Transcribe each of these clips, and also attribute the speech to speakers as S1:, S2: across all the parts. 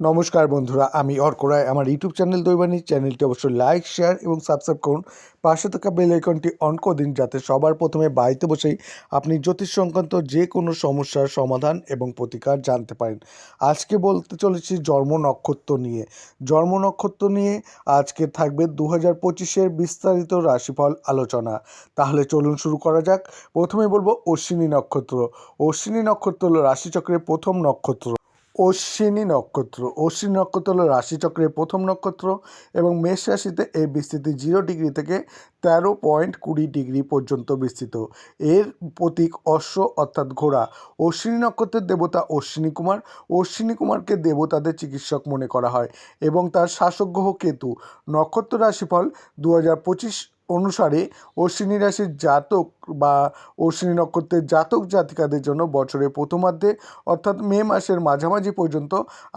S1: নমস্কার বন্ধুরা, আমি অর্ক রায়। আমার ইউটিউব চ্যানেল দৈবানী চ্যানেলটি অবশ্যই লাইক, শেয়ার এবং সাবস্ক্রাইব করুন। পাশে থাকা বেল আইকনটি অন দিন যাতে সবার প্রথমে বাড়িতে বসেই আপনি জ্যোতিষ সংক্রান্ত যে কোনো সমস্যার সমাধান এবং প্রতিকার জানতে পারেন। আজকে বলতে চলেছি জন্ম নক্ষত্র নিয়ে। জন্ম নক্ষত্র নিয়ে আজকে থাকবে দু হাজার পঁচিশের বিস্তারিত রাশিফল আলোচনা। তাহলে চলুন শুরু করা যাক। প্রথমে বলব অশ্বিনী নক্ষত্র। অশ্বিনী নক্ষত্র হলো রাশিচক্রের প্রথম নক্ষত্র। অশ্বিনী নক্ষত্র। অশ্বিনী নক্ষত্র হলো রাশিচক্রের প্রথম নক্ষত্র এবং মেষ রাশিতে এই বিস্তৃতি জিরো ডিগ্রি থেকে তেরো পয়েন্ট কুড়ি ডিগ্রি পর্যন্ত বিস্তৃত। এর প্রতীক অশ্ব অর্থাৎ ঘোড়া। অশ্বিনী নক্ষত্রের দেবতা অশ্বিনী কুমার। অশ্বিনী কুমারকে দেবতাদের চিকিৎসক মনে করা হয় এবং তার শাসক গ্রহ কেতু। নক্ষত্র রাশিফল দু হাজার পঁচিশ অনুসারে অশ্বিনী রাশির জাতক বা অশ্বিনী নক্ষত্রের জাতক জাতিকাদের জন্য বছরের প্রথমার্ধে অর্থাৎ মে মাসের মাঝামাঝি পর্যন্ত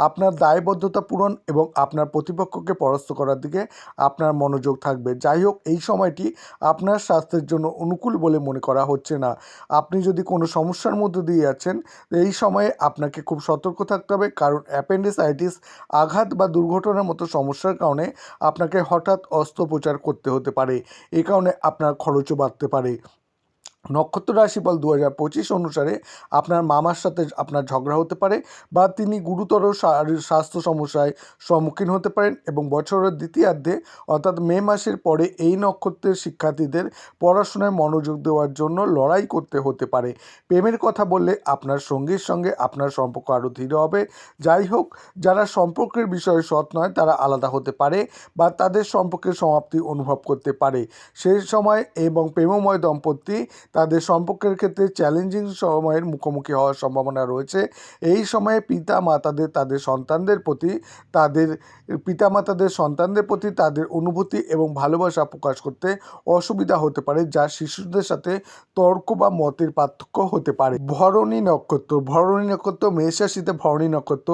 S1: আপনার দায়বদ্ধতা পূরণ এবং আপনার প্রতিপক্ষকে পরাস্ত করার দিকে আপনার মনোযোগ থাকবে। যাই হোক, এই সময়টি আপনার স্বাস্থ্যের জন্য অনুকূল বলে মনে করা হচ্ছে না। আপনি যদি কোনো সমস্যার মধ্যে দিয়ে যাচ্ছেন, এই সময়ে আপনাকে খুব সতর্ক থাকতে হবে কারণ অ্যাপেন্ডিসাইটিস, আঘাত বা দুর্ঘটনার মতো সমস্যার কারণে আপনাকে হঠাৎ অস্ত্রোপচার করতে হতে পারে। এ কারণে আপনার খরচও বাড়তে পারে। নক্ষত্র রাশিফল দু হাজার পঁচিশ অনুসারে আপনার মামার সাথে আপনার ঝগড়া হতে পারে বা তিনি গুরুতর স্বাস্থ্য সমস্যায় সম্মুখীন হতে পারেন এবং বছরের দ্বিতীয়ার্ধে অর্থাৎ মে মাসের পরে এই নক্ষত্রের শিক্ষার্থীদের পড়াশোনায় মনোযোগ দেওয়ার জন্য লড়াই করতে হতে পারে। প্রেমের কথা বললে আপনার সঙ্গীর সঙ্গে আপনার সম্পর্ক আরও দৃঢ় হবে। যাই হোক, যারা সম্পর্কের বিষয়ে সৎ নয় তারা আলাদা হতে পারে বা তাদের সম্পর্কের সমাপ্তি অনুভব করতে পারে। সেই সময় এবং প্রেমময় দম্পতি তাদের সম্পর্কের ক্ষেত্রে চ্যালেঞ্জিং সময়ের মুখোমুখি হওয়ার সম্ভাবনা রয়েছে। এই সময়ে পিতা মাতাদের তাদের সন্তানদের প্রতি তাদের পিতা মাতাদের সন্তানদের প্রতি তাদের অনুভূতি এবং ভালোবাসা প্রকাশ করতে অসুবিধা হতে পারে, যা শিশুদের সাথে তর্ক বা মতের পার্থক্য হতে পারে। ভরণী নক্ষত্র ভরণী নক্ষত্র, মেষ রাশিতে ভরণী নক্ষত্র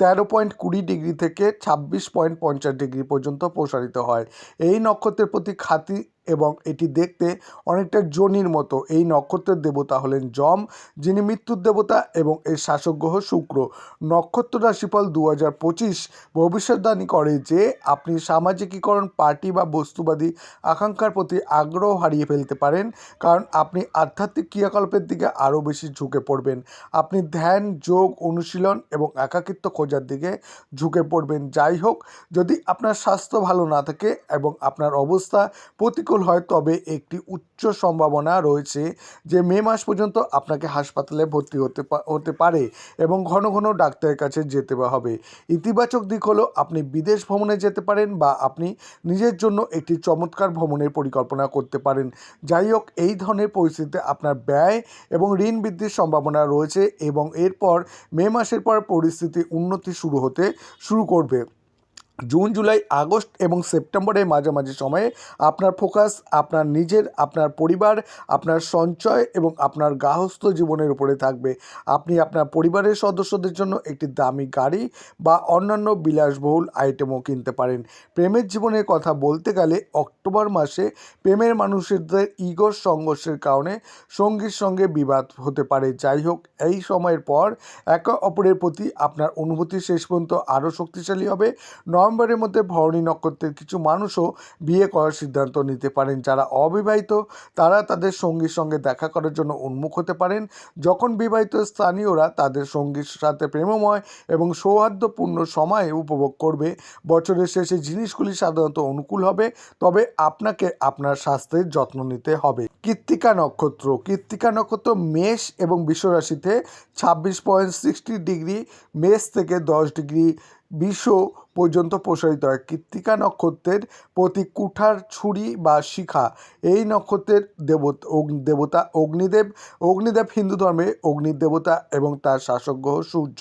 S1: তেরো পয়েন্ট কুড়ি ডিগ্রি থেকে ছাব্বিশ পয়েন্ট পঞ্চাশ ডিগ্রি পর্যন্ত প্রসারিত হয়। এই নক্ষত্রের প্রতি খাতি এবং এটি দেখতে অনেকটা জনির মতো। এই নক্ষত্রের দেবতা হলেন যম, যিনি মৃত্যুর দেবতা এবং এর শাসক গ্রহ শুক্র। নক্ষত্র রাশিফল দু হাজার পঁচিশ ভবিষ্যৎবাণী করে যে, আপনি সামাজিকীকরণ, পার্টি বা বস্তুবাদী আকাঙ্ক্ষার প্রতি আগ্রহ হারিয়ে ফেলতে পারেন, কারণ আপনি আধ্যাত্মিক ক্রিয়াকল্পের দিকে আরও বেশি ঝুঁকে পড়বেন। আপনি ধ্যান, যোগ, অনুশীলন এবং একাকিত্ব খোঁজার দিকে ঝুঁকে পড়বেন। যাই হোক, যদি আপনার স্বাস্থ্য ভালো না থাকে এবং আপনার অবস্থা প্রতিকূল হয়, তবে একটি উচ্চ সম্ভাবনা রয়েছে যে মে মাস পর্যন্ত আপনাকে হাসপাতালে ভর্তি হতে হতে পারে এবং ঘন ঘন ডাক্তারের কাছে যেতে হবে। ইতিবাচক দিক হলো আপনি বিদেশ ভ্রমণে যেতে পারেন বা আপনি নিজের জন্য একটি চমৎকার ভ্রমণের পরিকল্পনা করতে পারেন। যাই হোক, এই ধরনের পরিস্থিতিতে আপনার ব্যয় এবং ঋণ বৃদ্ধির সম্ভাবনা রয়েছে এবং এরপর মে মাসের পর পরিস্থিতি উন্নতি শুরু হতে শুরু করবে। জুন, জুলাই, আগস্ট এবং সেপ্টেম্বরের মাঝামাঝি সময়ে আপনার ফোকাস, আপনার নিজের, আপনার পরিবার, আপনার সঞ্চয় এবং আপনার গার্হস্থ জীবনের উপরে থাকবে। আপনি আপনার পরিবারের সদস্যদের জন্য একটি দামি গাড়ি বা অন্যান্য বিলাসবহুল আইটেমও কিনতে পারেন। প্রেমের জীবনের কথা বলতে গেলে অক্টোবর মাসে প্রেমের মানুষদের ইগোর সংঘর্ষের কারণে সঙ্গীর সঙ্গে বিবাদ হতে পারে। যাই হোক, এই সময়ের পর একে অপরের প্রতি আপনার অনুভূতি শেষ পর্যন্ত আরও শক্তিশালী হবে। নভেম্বরের মধ্যে ভরণী নক্ষত্রের কিছু মানুষও বিয়ে করার সিদ্ধান্ত নিতে পারেন। যারা অবিবাহিত, তারা তাদের সঙ্গীর সঙ্গে দেখা করার জন্য উন্মুখ হতে পারেন। যখন বিবাহিত স্থানীয়রা তাদের সঙ্গীর সাথে প্রেমময় এবং সৌহার্দ্যপূর্ণ সময় উপভোগ করবে, বছরের শেষে জিনিসগুলি সাধারণত অনুকূল হবে। তবে আপনাকে আপনার স্বাস্থ্যের যত্ন নিতে হবে। কৃত্তিকা নক্ষত্র। কৃত্তিকা নক্ষত্র মেষ এবং বিশ্বরাশিতে ছাব্বিশ পয়েন্ট সিক্সটি ডিগ্রি, মেষ থেকে দশ ডিগ্রি, বিশ্ব পর্যন্ত প্রসারিত হয়। কৃত্তিকা নক্ষত্রের প্রতি কুঠার ছুরি বা শিখা, এই নক্ষত্রের দেবতা দেবতা অগ্নিদেব অগ্নিদেব হিন্দু ধর্মে অগ্নির দেবতা এবং তার শাসক গ্রহ সূর্য।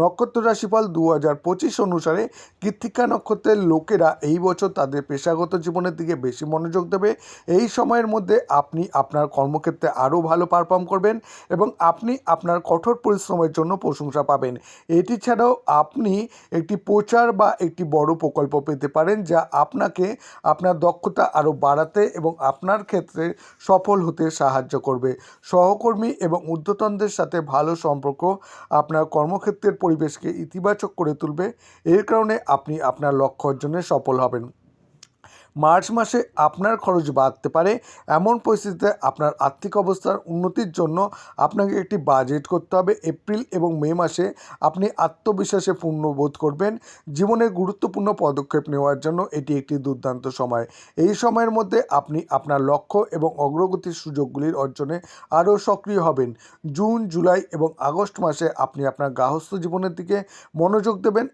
S1: নক্ষত্র রাশিফল দু হাজার পঁচিশ অনুসারে কৃত্তিকা নক্ষত্রের লোকেরা এই বছর তাদের পেশাগত জীবনের দিকে বেশি মনোযোগ দেবে। এই সময়ের মধ্যে আপনি আপনার কর্মক্ষেত্রে আরও ভালো পারফর্ম করবেন এবং আপনি আপনার কঠোর পরিশ্রমের জন্য প্রশংসা পাবেন। এটি ছাড়াও আপনি একটি প্রচার বা একটি বড় প্রকল্প পেতে পারেন যা আপনাকে আপনার দক্ষতা আরও বাড়াতে এবং আপনার ক্ষেত্রে সফল হতে সাহায্য করবে। সহকর্মী এবং উদ্যতনদের সাথে ভালো সম্পর্ক আপনার কর্মক্ষেত্রের পরিবেশকে ইতিবাচক করে তুলবে। এর কারণে আপনি আপনার লক্ষ্য অর্জনে সফল হবেন। মার্চ মাসে আপনার খরচ বাড়তে পারে। এমন পরিস্থিতিতে আপনার আর্থিক অবস্থার উন্নতির জন্য আপনাকে একটি বাজেট করতে হবে। এপ্রিল এবং মে মাসে আপনি আত্মবিশ্বাসে পূর্ণ বোধ করবেন। জীবনের গুরুত্বপূর্ণ পদক্ষেপ নেওয়ার জন্য এটি একটি দুর্দান্ত সময়। এই সময়ের মধ্যে আপনি আপনার লক্ষ্য এবং অগ্রগতির সুযোগগুলির অর্জনে আরও সক্রিয় হবেন। জুন, জুলাই এবং আগস্ট মাসে আপনি আপনার গার্হস্থ্য জীবনের দিকে মনোযোগ দেবেন।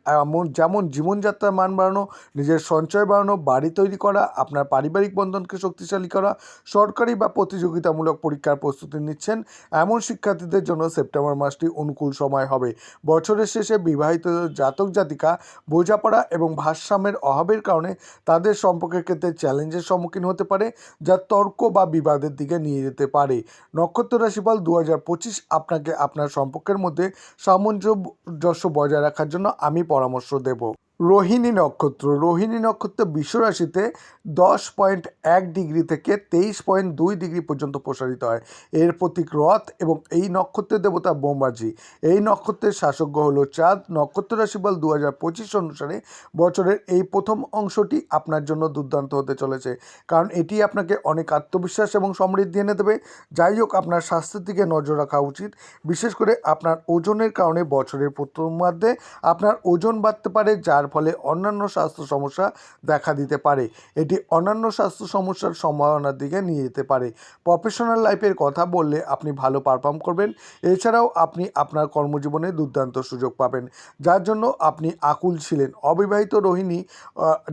S1: যেমন জীবনযাত্রার মান বাড়ানো, নিজের সঞ্চয় বাড়ানো, বাড়ি তৈরি করা আপনার পারিবারিক বন্ধনকে শক্তিশালী করা, সরকারি বা প্রতিযোগিতামূলক পরীক্ষার প্রস্তুতি নিচ্ছেন। এমন শিক্ষার্থীদের জন্য সেপ্টেম্বর মাসটি অনুকূল সময় হবে। বছরের শেষে বিবাহিত জাতক জাতিকা বোঝাপড়া এবং ভারসাম্যের অভাবের কারণে তাদের সম্পর্কের ক্ষেত্রে চ্যালেঞ্জের সম্মুখীন হতে পারে, যা তর্ক বা বিবাদের দিকে নিয়ে যেতে পারে। নক্ষত্র রাশিফল দু হাজার পঁচিশ আপনাকে আপনার সম্পর্কের মধ্যে সামঞ্জস্য বজায় রাখার জন্য আমি পরামর্শ দেব। রোহিণী নক্ষত্র। রোহিণী নক্ষত্র বিশ্বরাশিতে দশ পয়েন্ট এক ডিগ্রি থেকে তেইশ পয়েন্ট দুই ডিগ্রি পর্যন্ত প্রসারিত হয়। এর প্রতীক রথ এবং এই নক্ষত্রের দেবতা বোমবাজি এই নক্ষত্রের শাসক হল চাঁদ। নক্ষত্র রাশিফল দু হাজার পঁচিশ অনুসারে বছরের এই প্রথম অংশটি আপনার জন্য দুর্দান্ত হতে চলেছে। কারণ এটি আপনাকে অনেক আত্মবিশ্বাস এবং সমৃদ্ধি এনে দেবে। যাই হোক, আপনার স্বাস্থ্যের দিকে নজর রাখা উচিত। বিশেষ করে আপনার ওজনের কারণে বছরের প্রথমার্ধে আপনার ওজন বাড়তে পারে, যার ফলে অন্যান্য স্বাস্থ্য সমস্যা দেখা দিতে পারে। এটি অন্যান্য স্বাস্থ্য সমস্যার সম্ভাবনার দিকে নিয়ে যেতে পারে। প্রফেশনাল লাইফের কথা বললে আপনি ভালো পারফর্ম করবেন। এছাড়াও আপনি আপনার কর্মজীবনে দুর্দান্ত সুযোগ পাবেন। যার জন্য আপনি আকুল ছিলেন। অবিবাহিত রোহিণী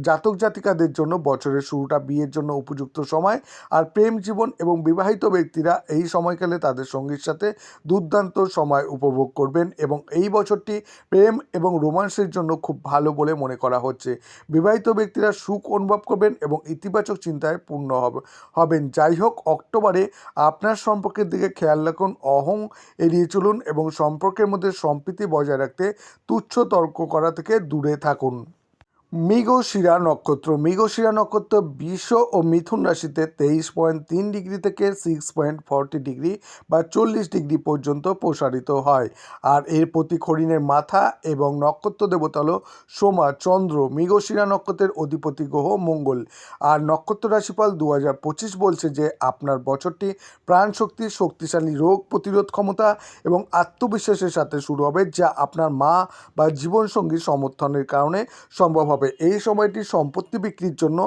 S1: জাতক জাতিকাদের জন্য বছরের শুরুটা বিয়ের জন্য উপযুক্ত সময় আর প্রেম জীবন এবং বিবাহিত ব্যক্তিরা এই সময়কালে তাদের সঙ্গীর সাথে দুর্দান্ত সময় উপভোগ করবেন এবং এই বছরটি প্রেম এবং রোমান্সের জন্য খুব ভালো বলে মনে করা হচ্ছে। বিবাহিত ব্যক্তিরা সুখ অনুভব করবেন এবং ইতিবাচক চিন্তায় পূর্ণ হবে হবেন। যাই হোক, অক্টোবরে আপনার সম্পর্কের দিকে খেয়াল রাখুন, অহং এড়িয়ে চলুন এবং সম্পর্কের মধ্যে সম্প্রীতি বজায় রাখতে তুচ্ছ তর্ক করা থেকে দূরে থাকুন। মৃগশিরা নক্ষত্র। মৃগশিরা নক্ষত্র বিষ ও মিথুন রাশিতে তেইশ পয়েন্ট তিন ডিগ্রি থেকে সিক্স পয়েন্ট ফর্টি ডিগ্রি বা চল্লিশ ডিগ্রি পর্যন্ত প্রসারিত হয়। আর এর প্রতীক হরিণের মাথা এবং নক্ষত্র দেবতা হলো সোমা, চন্দ্র মৃগশিরা নক্ষত্রের অধিপতি গ্রহ, মঙ্গল। আর নক্ষত্র রাশিফল দু হাজার পঁচিশ বলছে যে, আপনার বছরটি প্রাণশক্তি শক্তিশালী রোগ প্রতিরোধ ক্ষমতা এবং আত্মবিশ্বাসের সাথে শুরু হবে, যা আপনার মা বা জীবনসঙ্গীর সমর্থনের কারণে সম্ভব হবে। এই সময়টি সম্পত্তি বিক্রির জন্য,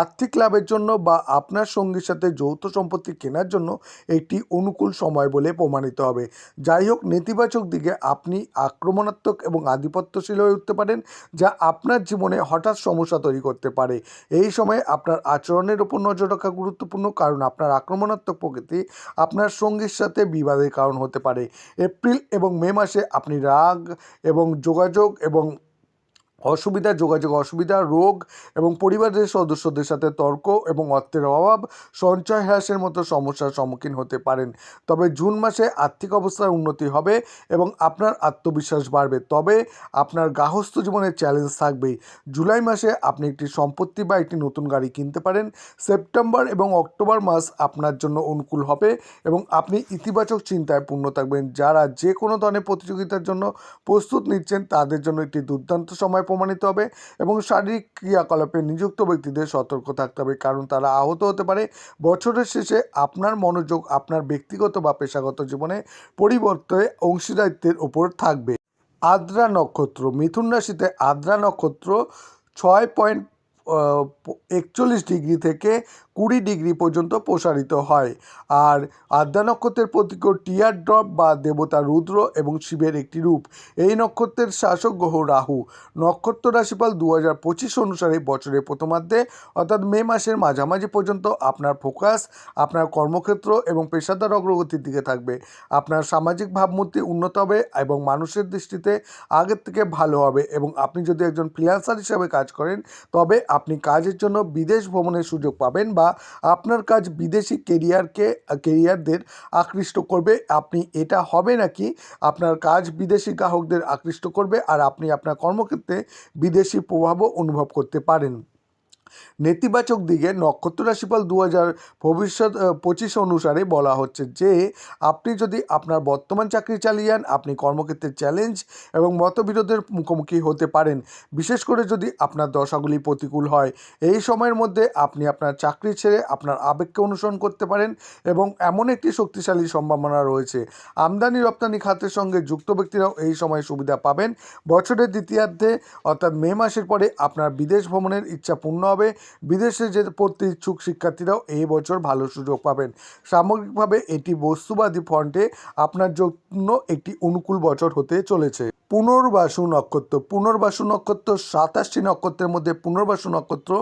S1: আর্থিক লাভের জন্য বা আপনার সঙ্গীর সাথে যৌথ সম্পত্তি কেনার জন্য একটি অনুকূল সময় বলে প্রমাণিত হবে। যাই হোক, নেতিবাচক দিকে আপনি আক্রমণাত্মক এবং আধিপত্যশীল হয়ে উঠতে পারেন, যা আপনার জীবনে হঠাৎ সমস্যা তৈরি করতে পারে। এই সময়ে আপনার আচরণের উপর নজর রাখা গুরুত্বপূর্ণ, কারণ আপনার আক্রমণাত্মক প্রকৃতি আপনার সঙ্গীর সাথে বিবাদের কারণ হতে পারে। এপ্রিল এবং মে মাসে আপনি রাগ এবং যোগাযোগ এবং অসুবিধা, যোগাযোগ অসুবিধা, রোগ এবং পরিবারের সদস্যদের সাথে তর্ক এবং অর্থের অভাব সঞ্চয় হ্রাসের মতো সমস্যার সম্মুখীন হতে পারেন। তবে জুন মাসে আর্থিক অবস্থার উন্নতি হবে এবং আপনার আত্মবিশ্বাস বাড়বে। তবে আপনার গার্হস্থ্য জীবনের চ্যালেঞ্জ থাকবেই। জুলাই মাসে আপনি একটি সম্পত্তি বা একটি নতুন গাড়ি কিনতে পারেন। সেপ্টেম্বর এবং অক্টোবর মাস আপনার জন্য অনুকূল হবে এবং আপনি ইতিবাচক চিন্তায় পূর্ণ থাকবেন। যারা যে কোনো ধরনের প্রতিযোগিতার জন্য প্রস্তুত নিচ্ছেন, তাদের জন্য একটি দুর্দান্ত সময় প্রমাণিত হবে এবং শারীরিক ক্রিয়াকলাপে নিযুক্ত ব্যক্তিদের সতর্ক থাকতে হবে, কারণ তারা আহত হতে পারে। বছরের শেষে আপনার মনোযোগ আপনার ব্যক্তিগত বা পেশাগত জীবনে পরিবর্তে অংশীদারিত্বের ওপর থাকবে। আদ্রা নক্ষত্র, মিথুন রাশিতে আদ্রা নক্ষত্র, ছয় পয়েন্ট একচল্লিশ ডিগ্রি থেকে কুড়ি ডিগ্রি পর্যন্ত প্রসারিত হয়। আর আদ্যা নক্ষত্রের প্রতীক টিয়ার ড্রপ বা দেবতা রুদ্র এবং শিবের একটি রূপ। এই নক্ষত্রের শাসক গ্রহ রাহু। নক্ষত্র রাশিফল দু হাজার পঁচিশ অনুসারে বছরের প্রথমার্ধে, অর্থাৎ মে মাসের মাঝামাঝি পর্যন্ত আপনার ফোকাস, আপনার কর্মক্ষেত্র এবং পেশাদার অগ্রগতির দিকে থাকবে। আপনার সামাজিক ভাবমূর্তি উন্নত হবে এবং মানুষের দৃষ্টিতে আগের থেকে ভালো হবে এবং আপনি যদি একজন ফ্রিল্যান্সার হিসাবে কাজ করেন, তবে আপনি কাজের জন্য বিদেশ ভ্রমণের সুযোগ পাবেন বা আপনার কাজ বিদেশি কেরিয়ারকে, কেরিয়ারদের আকৃষ্ট করবে। আপনি এটা হবে নাকি আপনার কাজ বিদেশি গ্রাহকদের আকৃষ্ট করবে আর আপনি আপনার কর্মক্ষেত্রে বিদেশি প্রভাবও অনুভব করতে পারেন? নেতিবাচক দিকে নক্ষত্র রাশিফল দু হাজার ভবিষ্যৎ পঁচিশ অনুসারে বলা হচ্ছে যে, আপনি যদি আপনার বর্তমান চাকরি চালিয়ে যান, আপনি কর্মক্ষেত্রে চ্যালেঞ্জ এবং মতবিরোধের মুখোমুখি হতে পারেন। বিশেষ করে যদি আপনার দশাগুলি প্রতিকূল হয়, এই সময়ের মধ্যে আপনি আপনার চাকরি ছেড়ে আপনার আবেগকে অনুসরণ করতে পারেন এবং এমন একটি শক্তিশালী সম্ভাবনা রয়েছে। আমদানি রপ্তানি খাতের সঙ্গে যুক্ত ব্যক্তিরাও এই সময় সুবিধা পাবেন। বছরের দ্বিতীয়ার্ধে অর্থাৎ মে মাসের পরে আপনার বিদেশ ভ্রমণের ইচ্ছা পূর্ণ হবে বিদেশে যে পড়তে ইচ্ছুক শিক্ষার্থীরাও এই বছর ভালো সুযোগ পাবেন। সামগ্রিকভাবে এটি বস্তুবাদী ফ্রন্টে আপনার জন্য একটি অনুকূল বছর হতে চলেছে। পুনর্বাসু নক্ষত্র পুনর্বাসু নক্ষত্র, সাতাশটি নক্ষত্রের মধ্যে পুনর্বাসু নক্ষত্র,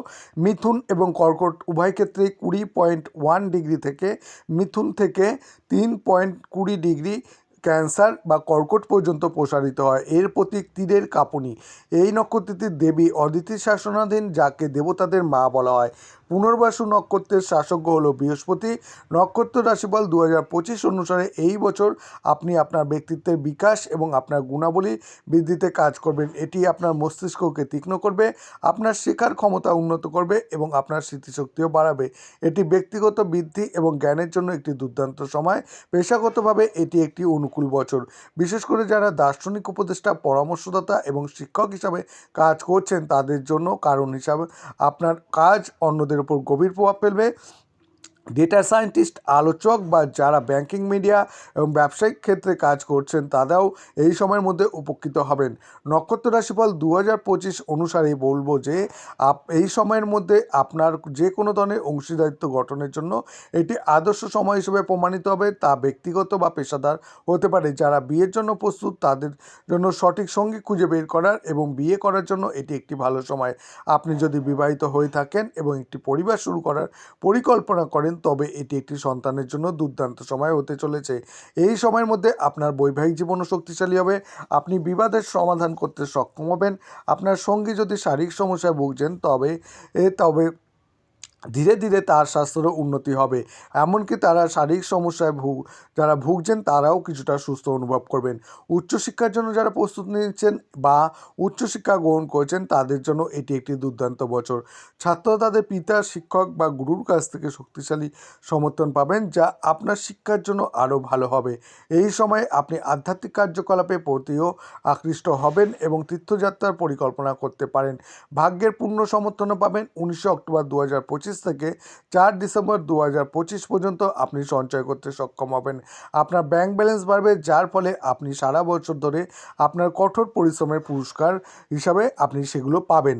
S1: মিথুন এবং কর্কট উভয় ক্ষেত্রে কুড়ি পয়েন্ট ওয়ান ডিগ্রি থেকে, মিথুন থেকে তিন পয়েন্ট কুড়ি ডিগ্রি ক্যান্সার বা কর্কট পর্যন্ত প্রসারিত হয়। এর প্রতীক তীরের কাঁপুনি। এই নক্ষত্রটির দেবী অদিতির শাসনাধীন, যাকে দেবতাদের মা বলা হয়। পুনর্বাসু নক্ষত্রের শাসক হল বৃহস্পতি। নক্ষত্র রাশিফল দু হাজার পঁচিশ অনুসারে এই বছর আপনি আপনার ব্যক্তিত্বের বিকাশ এবং আপনার গুণাবলী বৃদ্ধিতে কাজ করবেন। এটি আপনার মস্তিষ্ককে তীক্ষ্ণ করবে, আপনার শেখার ক্ষমতা উন্নত করবে এবং আপনার স্মৃতিশক্তিও বাড়াবে। এটি ব্যক্তিগত বৃদ্ধি এবং জ্ঞানের জন্য একটি দুর্দান্ত সময়। পেশাগতভাবে এটি একটি অনুকূল বছর। বিশেষ করে যারা দার্শনিক উপদেষ্টা, পরামর্শদাতা এবং শিক্ষক হিসাবে কাজ করছেন, তাদের জন্য কারণ হিসাবে আপনার কাজ অন্যদের উপর গভীর প্রভাব ফেলবে। ডেটা সায়েন্টিস্ট আলোচক বা যারা ব্যাংকিং মিডিয়া এবং ব্যবসায়িক ক্ষেত্রে কাজ করছেন, তারাও এই সময়ের মধ্যে উপকৃত হবেন। নক্ষত্র রাশিফল দু হাজার পঁচিশ অনুসারে বলব যে, আপ, এই সময়ের মধ্যে আপনার যে কোনো ধরনের অংশীদারিত্ব গঠনের জন্য এটি আদর্শ সময় হিসেবে প্রমাণিত হবে। তা ব্যক্তিগত বা পেশাদার হতে পারে। যারা বিয়ের জন্য প্রস্তুত, তাদের জন্য সঠিক সঙ্গী খুঁজে বের করার এবং বিয়ে করার জন্য এটি একটি ভালো সময়। আপনি যদি বিবাহিত হয়ে থাকেন এবং একটি পরিবার শুরু করার পরিকল্পনা করেন তবে এটি একটি সন্তানের জন্য দুর্দান্ত সময় হতে চলেছে। এই সময়ের মধ্যে আপনার বৈবাহিক জীবনও শক্তিশালী হবে। আপনি বিবাদের সমাধান করতে সক্ষম হবেন। আপনার সঙ্গী যদি শারীরিক সমস্যায় ভুগছেন, তবে এ তবে ধীরে ধীরে তার স্বাস্থ্যেরও উন্নতি হবে। এমনকি তারা শারীরিক সমস্যায় ভুগ, যারা ভুগছেন তারাও কিছুটা সুস্থ অনুভব করবেন। উচ্চশিক্ষার জন্য যারা প্রস্তুত নিচ্ছেন বা উচ্চশিক্ষা গ্রহণ করছেন তাদের জন্য এটি একটি দুর্দান্ত বছর। ছাত্র তাদের পিতা, শিক্ষক বা গুরুর কাছ থেকে শক্তিশালী সমর্থন পাবেন, যা আপনার শিক্ষার জন্য আরও ভালো হবে। এই সময়ে আপনি আধ্যাত্মিক কার্যকলাপে প্রতিও আকৃষ্ট হবেন এবং তীর্থযাত্রার পরিকল্পনা করতে পারেন। ভাগ্যের পূর্ণ সমর্থনও পাবেন। উনিশে অক্টোবর দু হাজার পঁচিশ থেকে চার ডিসেম্বর দু হাজার পঁচিশ পর্যন্ত আপনি সঞ্চয় করতে সক্ষম হবেন। আপনার ব্যাংক ব্যালেন্স বাড়বে, যার ফলে আপনি সারা বছর ধরে আপনার কঠোর পরিশ্রমের পুরস্কার হিসাবে আপনি সেগুলো পাবেন।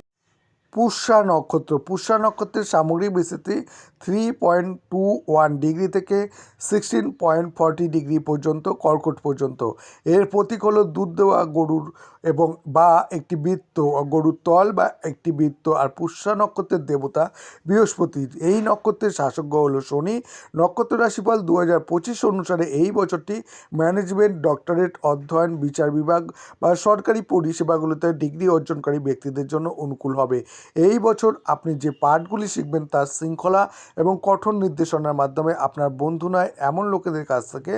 S1: পুষ্যা নক্ষত্র। পুষ্যা নক্ষত্রের সামগ্রিক বিস্তৃতি three point two one degree থেকে সিক্সটিন পয়েন্ট ফর্টি ডিগ্রি পর্যন্ত, কর্কট পর্যন্ত। এর প্রতীক হলো দুধ দেওয়া গরুর এবং বা একটি বৃত্ত, গরুর তল বা একটি বৃত্ত। আর পুষ্যা নক্ষত্রের দেবতা বৃহস্পতি। এই নক্ষত্রের শাসক গ্রহ হলো শনি। নক্ষত্র রাশিফল দু হাজার পঁচিশ অনুসারে এই বছরটি ম্যানেজমেন্ট, ডক্টরেট, অধ্যয়ন, বিচার বিভাগ বা সরকারি পরিষেবাগুলোতে ডিগ্রি অর্জনকারী ব্যক্তিদের জন্য অনুকূল হবে। এই বছর আপনি যে পাঠগুলি শিখবেন তার শৃঙ্খলা এবং কঠোর নির্দেশনার মাধ্যমে আপনার বন্ধু নয়, এমন লোকেদের কাছ থেকে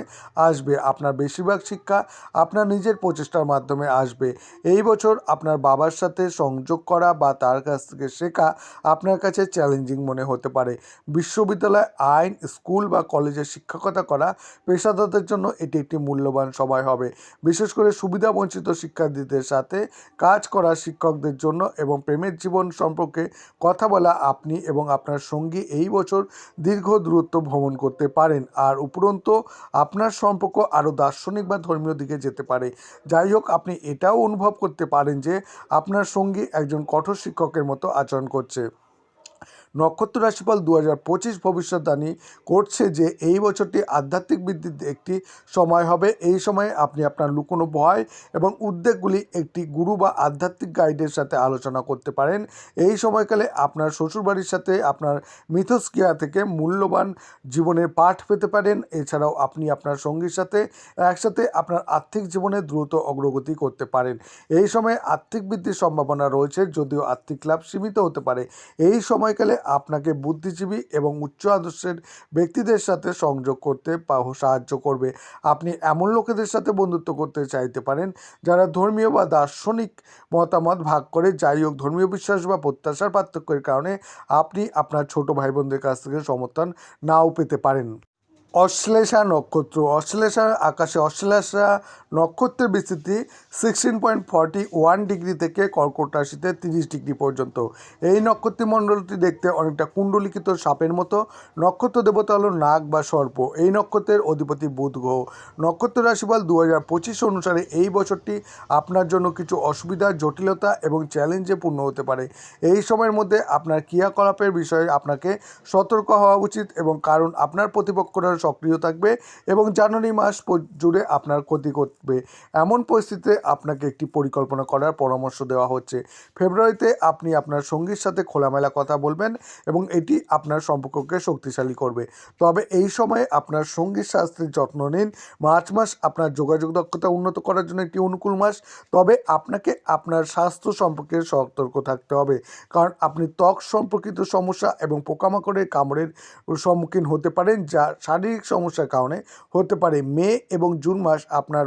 S1: আসবে। আপনার বেশিরভাগ শিক্ষা আপনার নিজের প্রচেষ্টার মাধ্যমে আসবে। এই বছর আপনার বাবার সাথে সংযোগ করা বা তার কাছ থেকে শেখা আপনার কাছে চ্যালেঞ্জিং মনে হতে পারে। বিশ্ববিদ্যালয়, আইন, স্কুল বা কলেজে শিক্ষকতা করা পেশাদারদের জন্য এটি একটি মূল্যবান সময় হবে। বিশেষ করে সুবিধাবঞ্চিত শিক্ষার্থীদের সাথে কাজ করা শিক্ষকদের জন্য এবং প্রেমের জীবন সম্পর্কে কথা বলা আপনি এবং আপনার সঙ্গী এই বছর দীর্ঘ দূরত্ব ভ্রমণ করতে পারেন। আর উপরন্ত, আপনার সম্পর্ক আরও দার্শনিক বা ধর্মীয় দিকে যেতে পারে। যাই হোক, আপনি এটাও অনুভব করতে পারেন যে আপনার সঙ্গী একজন কঠোর শিক্ষকের মতো আচরণ করছে। নক্ষত্র রাশিফল দু হাজার পঁচিশ ভবিষ্যৎবাণী করছে যে এই বছরটি আধ্যাত্মিক বৃদ্ধির একটি সময় হবে। এই সময়ে আপনি আপনার লুকোনো ভয় এবং উদ্বেগগুলি একটি গুরু বা আধ্যাত্মিক গাইডের সাথে আলোচনা করতে পারেন। এই সময়কালে আপনার শ্বশুরবাড়ির সাথে আপনার মিথস্ক্রিয়া থেকে মূল্যবান জীবনের পাঠ পেতে পারেন। এছাড়াও আপনি আপনার সঙ্গীর সাথে একসাথে আপনার আর্থিক জীবনে দ্রুত অগ্রগতি করতে পারেন। এই সময়ে আর্থিক বৃদ্ধির সম্ভাবনা রয়েছে, যদিও আর্থিক লাভ সীমিত হতে পারে। এই সময়কালে আপনাকে বুদ্ধিজীবী এবং উচ্চ আদর্শের ব্যক্তিদের সাথে সংযোগ করতে সাহায্য করবে। আপনি এমন লোকেদের সাথে বন্ধুত্ব করতে চাইতে পারেন যারা ধর্মীয় বা দার্শনিক মতামত ভাগ করে। যাই হোক, ধর্মীয় বিশ্বাস বা প্রত্যাশার পার্থক্যের কারণে আপনি আপনার ছোট ভাই বোনদের কাছ থেকে সমর্থন নাও পেতে পারেন। অশ্লেষা নক্ষত্র, অশ্লেষা আকাশে অশ্লেষা নক্ষত্রের বিস্তৃতি sixteen point forty one degree থেকে কর্কট রাশিতে তিরিশ ডিগ্রি পর্যন্ত। এই নক্ষত্র মণ্ডলটি দেখতে অনেকটা কুণ্ডলিখিত সাপের মতো। নক্ষত্র দেবতা হলো নাগ বা সর্প। এই নক্ষত্রের অধিপতি বুধ গ্রহ। নক্ষত্র রাশিফল দু হাজার পঁচিশ অনুসারে এই বছরটি আপনার জন্য কিছু অসুবিধা, জটিলতা এবং চ্যালেঞ্জে পূর্ণ হতে পারে। এই সময়ের মধ্যে আপনার ক্রিয়াকলাপের বিষয়ে আপনাকে সতর্ক হওয়া উচিত এবং কারণ আপনার প্রতিপক্ষরা সক্রিয় থাকবে এবং জানুয়ারি মাস জুড়ে আপনার ক্ষতি করবে। এমন পরিস্থিতিতে আপনাকে একটি পরিকল্পনা করার পরামর্শ দেওয়া হচ্ছে। ফেব্রুয়ারিতে আপনি আপনার সঙ্গীর সাথে খোলামেলা কথা বলবেন এবং এটি আপনার সম্পর্ককে শক্তিশালী করবে। তবে এই সময়ে আপনার সঙ্গীর স্বাস্থ্যের যত্ন নিন। মার্চ মাস আপনার যোগাযোগ দক্ষতা উন্নত করার জন্য একটি অনুকূল মাস। তবে আপনাকে আপনার স্বাস্থ্য সম্পর্কে সতর্ক থাকতে হবে। কারণ আপনি ত্বক সম্পর্কিত সমস্যা এবং পোকামাকড়ের কামড়ের সম্মুখীন হতে পারেন, যা শারীরিক সমস্যার কারণে হতে পারে মে এবং জুন মাস আপনার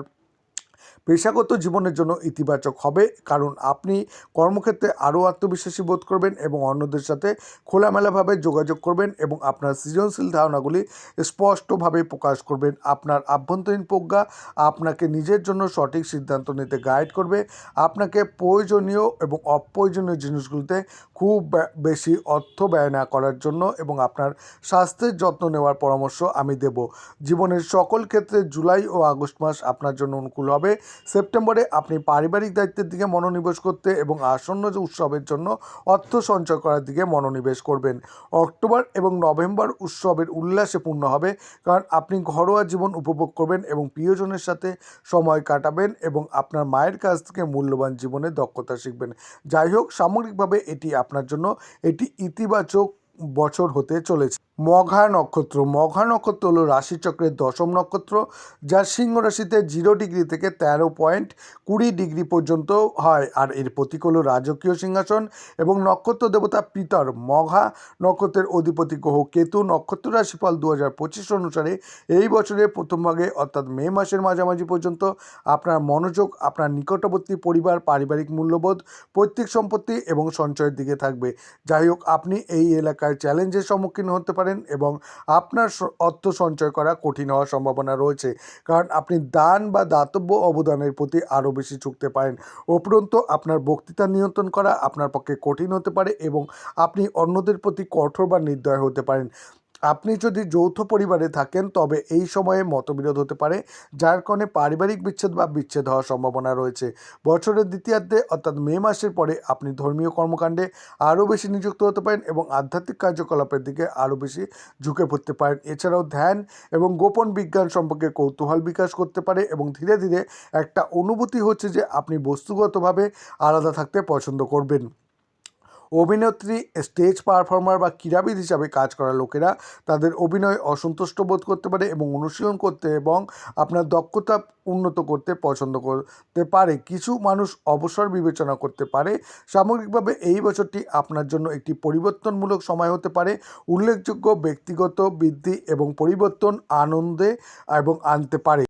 S1: পেশাগত জীবনের জন্য ইতিবাচক হবে, কারণ আপনি কর্মক্ষেত্রে আরও আত্মবিশ্বাসী বোধ করবেন এবং অন্যদের সাথে খোলামেলাভাবে যোগাযোগ করবেন এবং আপনার সৃজনশীল ধারণাগুলি স্পষ্টভাবে প্রকাশ করবেন। আপনার আভ্যন্তরীণ প্রজ্ঞা আপনাকে নিজের জন্য সঠিক সিদ্ধান্ত নিতে গাইড করবে। আপনাকে প্রয়োজনীয় এবং অপ্রয়োজনীয় জিনিসগুলিতে খুব বেশি অর্থ ব্যয় না করার জন্য এবং আপনার স্বাস্থ্যের যত্ন নেওয়ার পরামর্শ আমি দেব। জীবনের সকল ক্ষেত্রে জুলাই ও আগস্ট মাস আপনার জন্য অনুকূল হবে। সেপ্টেম্বরে আপনি পারিবারিক দায়িত্বের দিকে মনোনিবেশ করতে এবং আসন্ন যে উৎসবের জন্য অর্থ সঞ্চয় করার দিকে মনোনিবেশ করবেন। অক্টোবর এবং নভেম্বর উৎসবের উল্লাসে পূর্ণ হবে কারণ আপনি ঘরোয়া জীবন উপভোগ করবেন এবং প্রিয়জনের সাথে সময় কাটাবেন এবং আপনার মায়ের কাছ থেকে মূল্যবান জীবনের দক্ষতা শিখবেন। যাই হোক, সামগ্রিকভাবে এটি আপনার জন্য এটি ইতিবাচক বছর হতে চলেছে। মঘা নক্ষত্র। মঘা নক্ষত্র হলো রাশিচক্রের দশম নক্ষত্র যা সিংহ রাশিতে জিরো ডিগ্রি থেকে তেরো পয়েন্ট কুড়ি ডিগ্রি পর্যন্ত হয়। আর এর প্রতীক হলো রাজকীয় সিংহাসন এবং নক্ষত্র দেবতা পিতর। মঘা নক্ষত্রের অধিপতি গ্রহ কেতু। নক্ষত্র রাশিফল দু হাজার পঁচিশ অনুসারে এই বছরের প্রথম ভাগে, অর্থাৎ মে মাসের মাঝামাঝি পর্যন্ত, আপনার মনোযোগ, আপনার নিকটবর্তী পরিবার, পারিবারিক মূল্যবোধ, পৈতৃক সম্পত্তি এবং সঞ্চয়ের দিকে থাকবে। যাই হোক, আপনি এই এলাকায় চ্যালেঞ্জের সম্মুখীন হতে পারেন। এবং আপনার অর্থ সঞ্চয় করা কঠিন হওয়ার সম্ভাবনা রয়েছে। কারণ আপনি দান বা দাতব্য অবদানের প্রতি আরও বেশি ঝুঁকতে পারেন। উপরন্তু, আপনার বক্তৃতা নিয়ন্ত্রণ করা আপনার পক্ষে কঠিন হতে পারে এবং আপনি অন্যদের প্রতি কঠোর বা নির্দয় হতে পারেন। আপনি যদি যৌথ পরিবারে থাকেন, তবে এই সময়ে মতবিরোধ হতে পারে, যার কারণে পারিবারিক বিচ্ছেদ বা বিচ্ছেদ হওয়ার সম্ভাবনা রয়েছে। বছরের দ্বিতীয়ার্ধে, অর্থাৎ মে মাসের পরে, আপনি ধর্মীয় কর্মকাণ্ডে আরও বেশি নিযুক্ত হতে পারেন এবং আধ্যাত্মিক কার্যকলাপের দিকে আরও বেশি ঝুঁকে পড়তে পারেন। এছাড়াও ধ্যান এবং গোপন বিজ্ঞান সম্পর্কে কৌতূহল বিকাশ করতে পারে এবং ধীরে ধীরে একটা অনুভূতি হচ্ছে যে, আপনি বস্তুগতভাবে আলাদা থাকতে পছন্দ করবেন। অভিনেত্রী, স্টেজ পারফর্মার বা ক্রীড়াবিদ হিসাবে কাজ করা লোকেরা তাদের অভিনয় অসন্তুষ্ট বোধ করতে পারে এবং অনুশীলন করতে এবং আপনার দক্ষতা উন্নত করতে পছন্দ করতে পারে। কিছু মানুষ অবসর বিবেচনা করতে পারে। সামগ্রিকভাবে এই বছরটি আপনার জন্য একটি পরিবর্তনমূলক সময় হতে পারে। উল্লেখযোগ্য ব্যক্তিগত বৃদ্ধি এবং পরিবর্তন আনন্দে এবং আনতে পারে।